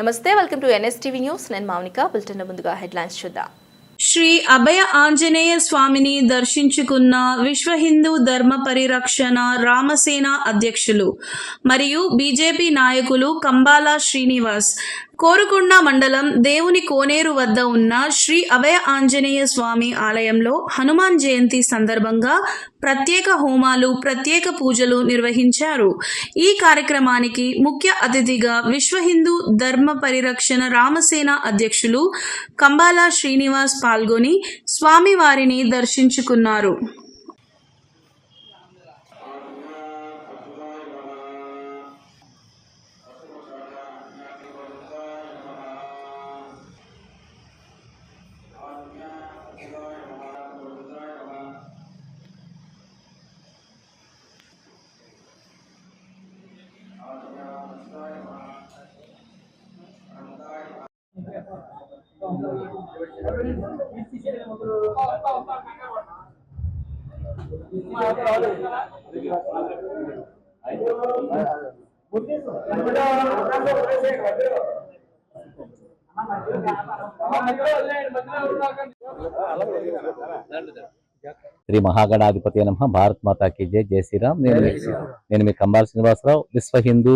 నమస్తే welcome to NSTV news. నేను Mounika bulletin ముందుగా హెడ్లైన్స్ చూద్దాం. శ్రీ అభయ ఆంజనేయ స్వామిని దర్శించుకున్న విశ్వ హిందూ ధర్మ పరిరక్షణ రామసేన అధ్యక్షులు మరియు బీజేపీ నాయకులు కంబాల శ్రీనివాస్ కోరుకొండ మండలం దేవుని కోనేరు వద్ద ఉన్న శ్రీ అభయ ఆంజనేయ స్వామి ఆలయంలో హనుమాన్ జయంతి సందర్భంగా ప్రత్యేక హోమాలు ప్రత్యేక పూజలు నిర్వహించారు. ఈ కార్యక్రమానికి ముఖ్య అతిథిగా విశ్వ హిందూ ధర్మ పరిరక్షణ రామసేన అధ్యక్షులు కంబాల శ్రీనివాస్ పాల్గొని స్వామివారిని దర్శించుకున్నారు. శ్రీ మహాగణాధిపతి నమ. భారత్ మాతాకి జై. జై శ్రీరామ్. నేను నేను మీ కంబాల శ్రీనివాసరావు విశ్వ హిందూ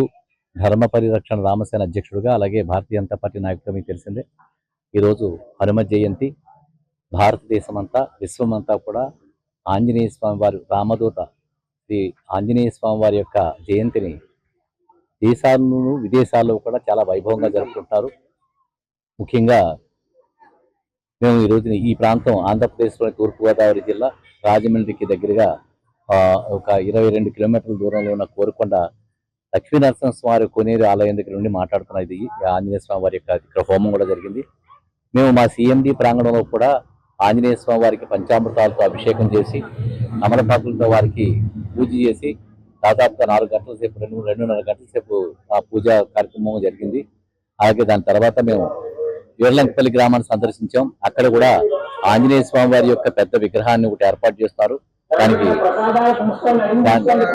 ధర్మ పరిరక్షణ రామసేన అధ్యక్షుడుగా అలాగే భారతీయ జనతా పార్టీ నాయకుడిగా మీకు తెలిసిందే. ఈరోజు హనుమ జయంతి. భారతదేశం అంతా విశ్వమంతా కూడా ఆంజనేయ స్వామి వారి రామదూత శ్రీ ఆంజనేయ స్వామి వారి యొక్క జయంతిని దేశాలను విదేశాల్లో కూడా చాలా వైభవంగా జరుపుకుంటారు. ముఖ్యంగా మేము ఈ రోజున ఈ ప్రాంతం ఆంధ్రప్రదేశ్లోని తూర్పుగోదావరి జిల్లా రాజమండ్రికి దగ్గరగా ఆ, ఒక ఇరవై రెండు కిలోమీటర్ల దూరంలో ఉన్న కోరుకొండ లక్ష్మీ నరసింహస్వామి కోనేరు ఆలయం దగ్గర నుండి మాట్లాడుతున్నది ఆంజనేయ స్వామి వారి యొక్క ఇక్కడ హోమం కూడా జరిగింది. మేము మా సిఎండి ప్రాంగణంలో కూడా ఆంజనేయ స్వామి వారికి పంచామృతాలతో అభిషేకం చేసి అమరపాకులతో వారికి పూజ చేసి దాదాపుగా నాలుగు గంటల సేపు రెండు రెండున్నర గంటల సేపు ఆ పూజా కార్యక్రమం జరిగింది. అలాగే దాని తర్వాత మేము వీర్లంకపల్లి గ్రామాన్ని సందర్శించాం. అక్కడ కూడా ఆంజనేయ స్వామి వారి యొక్క పెద్ద విగ్రహాన్ని ఒకటి ఏర్పాటు చేస్తారు. దానికి దాని-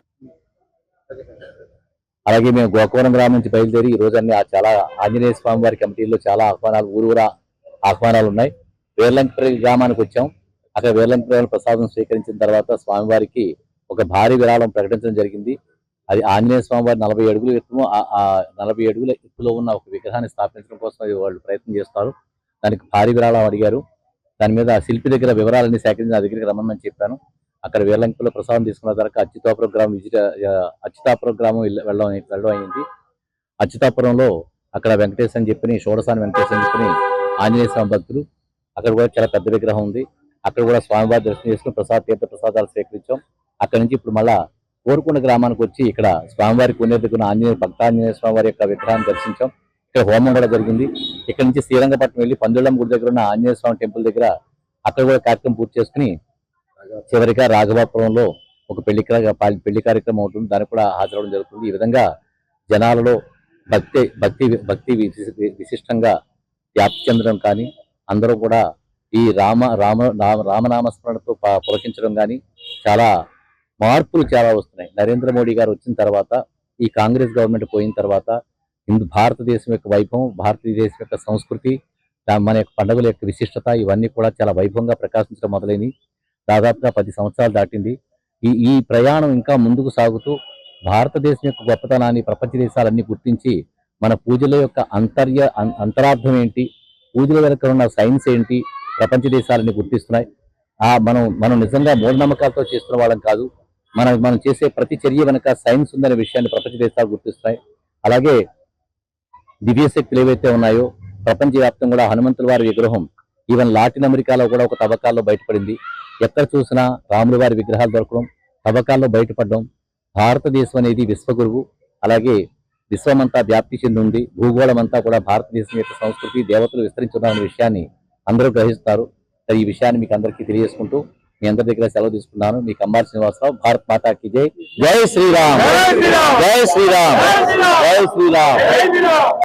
అలాగే మేము గోకవరం గ్రామం నుంచి బయలుదేరి ఈ రోజు అన్ని చాలా ఆంజనేయ స్వామి వారి కమిటీలో చాలా ఆహ్వానాలు ఊరూరా ఆహ్వానాలు ఉన్నాయి వీర్లంకపల్లి గ్రామానికి వచ్చాం. అక్కడ వీర్లంకపల్లి ప్రసాదం స్వీకరించిన తర్వాత స్వామివారికి ఒక భారీ విరాళం ప్రకటించడం జరిగింది. అది ఆంజనేయ స్వామివారి నలభై అడుగుల ఎత్తుము నలభై అడుగుల ఎత్తులో ఉన్న ఒక విగ్రహాన్ని స్థాపించడం కోసం అది వాళ్ళు ప్రయత్నం చేస్తారు. దానికి భారీ విరాళం అడిగారు. దాని మీద శిల్పి దగ్గర వివరాలన్నీ సేకరించి నా దగ్గరికి రమ్మని చెప్పాను. అక్కడ వేలంకిలో ప్రసాదం తీసుకున్న తర్వాత అచ్యుతాపురం గ్రామం విజిట అచ్యుతాపురం గ్రామం వెళ్ళడం వెళ్ళడం అయింది. అచ్యుతాపురంలో అక్కడ వెంకటేశ్వర అని చెప్పి షోడసాని వెంకటేశ్వర అని చెప్పి ఆంజనేయ స్వామి భక్తులు. అక్కడ కూడా చాలా పెద్ద విగ్రహం ఉంది. అక్కడ కూడా స్వామివారి దర్శనం చేసుకుని ప్రసాద్ తీర్థ ప్రసాదాలు స్వీకరించాం. అక్కడ నుంచి ఇప్పుడు మళ్ళా కోరుకొండ గ్రామానికి వచ్చి ఇక్కడ స్వామివారి కొనేరు ఆంజనేయ భక్తాంజనేయ స్వామి వారి యొక్క విగ్రహాన్ని దర్శించాం. ఇక్కడ హోమం కూడా జరిగింది. ఇక్కడ నుంచి శ్రీరంగపట్నం వెళ్ళి పందుళ్ళం గుడి దగ్గర ఉన్న ఆంజనేయ స్వామి టెంపుల్ దగ్గర అక్కడ కూడా కార్యక్రమం పూర్తి చేసుకుని చివరిగా రాఘవాపురంలో ఒక పెళ్ళి పెళ్ళి కార్యక్రమం ఉంటుంది దానికి కూడా హాజరవడం జరుగుతుంది. ఈ విధంగా జనాలలో భక్తి భక్తి భక్తి విశిష్టంగా వ్యాప్తి చెందడం కానీ అందరూ కూడా ఈ రామ రామ రామ- రామనామస్మరణతో ప- పులకించడం కానీ చాలా మార్పులు చాలా వస్తున్నాయి. నరేంద్ర మోడీ గారు వచ్చిన తర్వాత ఈ కాంగ్రెస్ గవర్నమెంట్ పోయిన తర్వాత హిందూ భారతదేశం యొక్క వైభవం భారతదేశం యొక్క సంస్కృతి మన యొక్క పండుగల యొక్క విశిష్టత ఇవన్నీ కూడా చాలా వైభవంగా ప్రకాశించడం మొదలైనవి దాదాపుగా పది సంవత్సరాలు దాటింది. ఈ ఈ ప్రయాణం ఇంకా ముందుకు సాగుతూ భారతదేశం యొక్క గొప్పతనాన్ని ప్రపంచ దేశాలన్నీ గుర్తించి మన పూజల యొక్క అంతర్య అం- అంతరార్థం ఏంటి? పూజల వెనుక ఉన్న సైన్స్ ఏంటి? ప్రపంచ దేశాలని గుర్తిస్తున్నాయి. ఆ మనం మనం నిజంగా మూఢనమ్మకాలతో చేస్తున్న వాళ్ళం కాదు. మనం మనం చేసే ప్రతి చర్య వెనుక సైన్స్ ఉందనే విషయాన్ని ప్రపంచ దేశాలు గుర్తిస్తున్నాయి. అలాగే దివ్యశక్తులు ఏవైతే ఉన్నాయో ప్రపంచవ్యాప్తంగా కూడా హనుమంతుల వారి విగ్రహం ఈవెన్ లాటిన్ అమెరికాలో కూడా ఒక తవ్వకాల్లో బయటపడింది. ఎక్కడ చూసినా రాముల వారి విగ్రహాలు దొరకడం తవ్వకాల్లో బయటపడడం భారతదేశం అనేది విశ్వగురువు అలాగే విశ్వమంతా వ్యాప్తి చెంది భూగోళం అంతా కూడా భారతదేశం యొక్క సంస్కృతి దేవతలు విస్తరించున్నారనే విషయాన్ని అందరూ గ్రహిస్తారు ఈ విషయాన్ని మీకు అందరికీ తెలియజేసుకుంటూ మీ అందరి దగ్గర సెలవు తీసుకున్నాను. మీ కంబార్ శ్రీనివాసరావు భారత్ మాతాకి జై. జై శ్రీరామ్. జై శ్రీరామ్. జై శ్రీరామ్.